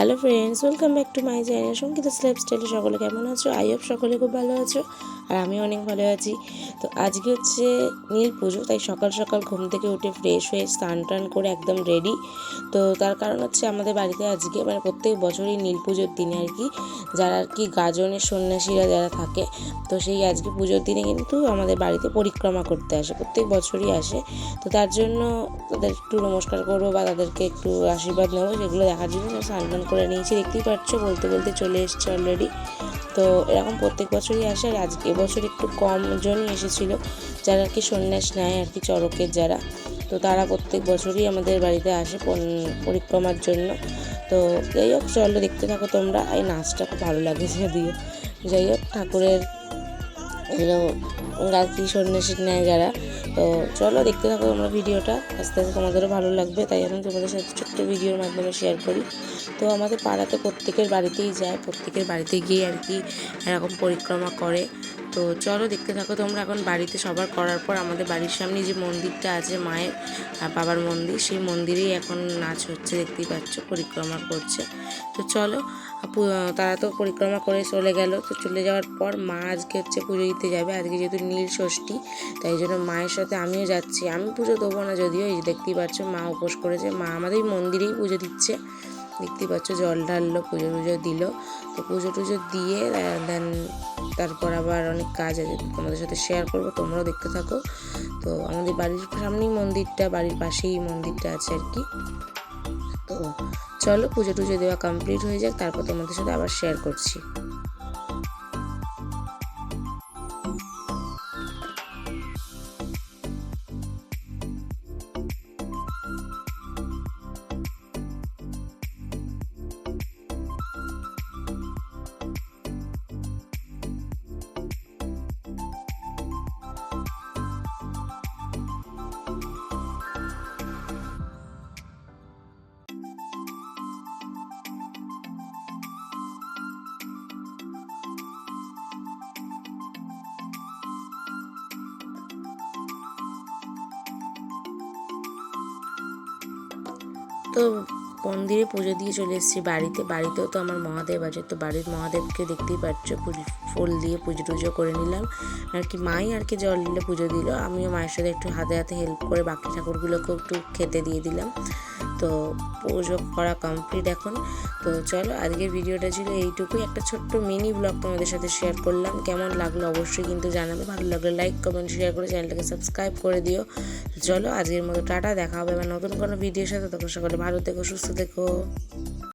Hello friends welcome back to my channel সংগীত slap স্টাইলে সকলে কেমন আছো? আই হোপ সকলে খুব ভালো আছো। আর আমি অনেক ভালো আছি। তো আজকে হচ্ছে নীল পুজো, তাই সকাল সকাল ঘুম থেকে উঠে ফ্রেশ হয়ে স্নান টান করে একদম রেডি তো তার কারণ হচ্ছে আমাদের বাড়িতে আজকে মানে প্রত্যেক বছরই নীল পুজোর দিনে আর কি যারা আর কি গাজনের সন্ন্যাসীরা যারা থাকে, তো সেই আজকে পুজোর দিনে কিন্তু আমাদের বাড়িতে পরিক্রমা করতে আসে, প্রত্যেক বছরই আসে। তো তার জন্য তাদের একটু নমস্কার করব বা তাদেরকে একটু আশীর্বাদ নেব সেগুলো দেখার জন্য স্নান টান করে নিয়েছি। দেখতেই পাচ্ছ বলতে বলতে চলে এসছে অলরেডি তো এরকম প্রত্যেক বছরই আসে আর আজকে এবছর একটু কম জনই এসেছিল, যারা আর কি সন্ন্যাস নেয় আর কি চরকের যারা। তো তারা প্রত্যেক বছরই আমাদের বাড়িতে আসে পরিক্রমার জন্য। তো যাই হোক, চলো দেখতে থাকো তোমরা। এই নাচটা খুব ভালো লাগে যদিও। যাই হোক, ঠাকুরের এগুলো কি সন্ন্যাসী নেয় যারা। তো চলো দেখতে থাকো তোমরা ভিডিওটা। আস্তে আস্তে তোমাদেরও ভালো লাগবে, তাই আমি তোমাদের সাথে ছোট্ট ভিডিওর মাধ্যমে শেয়ার করি। তো আমাদের পাড়াতে প্রত্যেকের বাড়িতেই যায়, প্রত্যেকের বাড়িতে গিয়ে আর কি এরকম পরিক্রমা করে। তো চলো দেখতে থাকো তোমরা। এখন বাড়িতে সবার করার পর আমাদের বাড়ির সামনে যে মন্দিরটা আছে, মায়ের বাবার মন্দির, সেই মন্দিরেই এখন নাচ হচ্ছে, দেখতেই পাচ্ছ, পরিক্রমা করছে। তো চলো তারা তো পরিক্রমা করে চলে গেল। তো চলে যাওয়ার পর মা আজকে হচ্ছে পুজো দিতে যাবে। আজকে যেহেতু নীল ষষ্ঠী, তাই জন্য মায়ের সাথে আমিও যাচ্ছি। আমি পুজো দেবো না যদিও, এই দেখতেই পাচ্ছ, মা উপোস করেছে। মা আমাদের মন্দিরেই পুজো দিচ্ছে। দেখতেই পাচ্ছ, জল ঢাললো, পুজো টুজো দিল। তো পুজো টুজো দিয়ে দেন তারপর আবার অনেক কাজ আছে তোমাদের সাথে শেয়ার করব, তোমরাও দেখতে থাকো। তো আমাদের বাড়ির সামনেই মন্দিরটা, বাড়ির পাশেই মন্দিরটা আছে আর কি। তো চলো পুজো টুজো দেওয়া কমপ্লিট হয়ে যাক, তারপর তোমাদের সাথে আবার শেয়ার করছি। তো মন্দিরে পুজো দিয়ে চলে এসেছি। বাড়িতে, বাড়িতেও তো আমার মহাদেব আছে, তো বাড়ির মহাদেবকে দেখতেই পাচ্ছ ফুল দিয়ে পুজো টুজো করে নিলাম। আর কি মাই আর কি জল দিলে পুজো দিল, আমিও মায়ের সাথে একটু হাতে হাতে হেল্প করে বাকি ঠাকুরগুলোকেও একটু খেতে দিয়ে দিলাম। তো পুজো করা কমপ্লিট এখন। তো চলো, আজকের ভিডিওটা ছিল এইটুকুই। একটা ছোট্ট মিনি ব্লগ তোমাদের সাথে শেয়ার করলাম। কেমন লাগল অবশ্যই কিন্তু জানাবে। ভালো লাগলে লাইক কমেন্ট শেয়ার করে চ্যানেলটাকে সাবস্ক্রাইব করে দিও। চলো আজকের মতো টাটা, দেখা হবে আমার নতুন কোনো ভিডিওর সাথে। তখন সকলে ভালো থেকো, সুস্থ থেকো।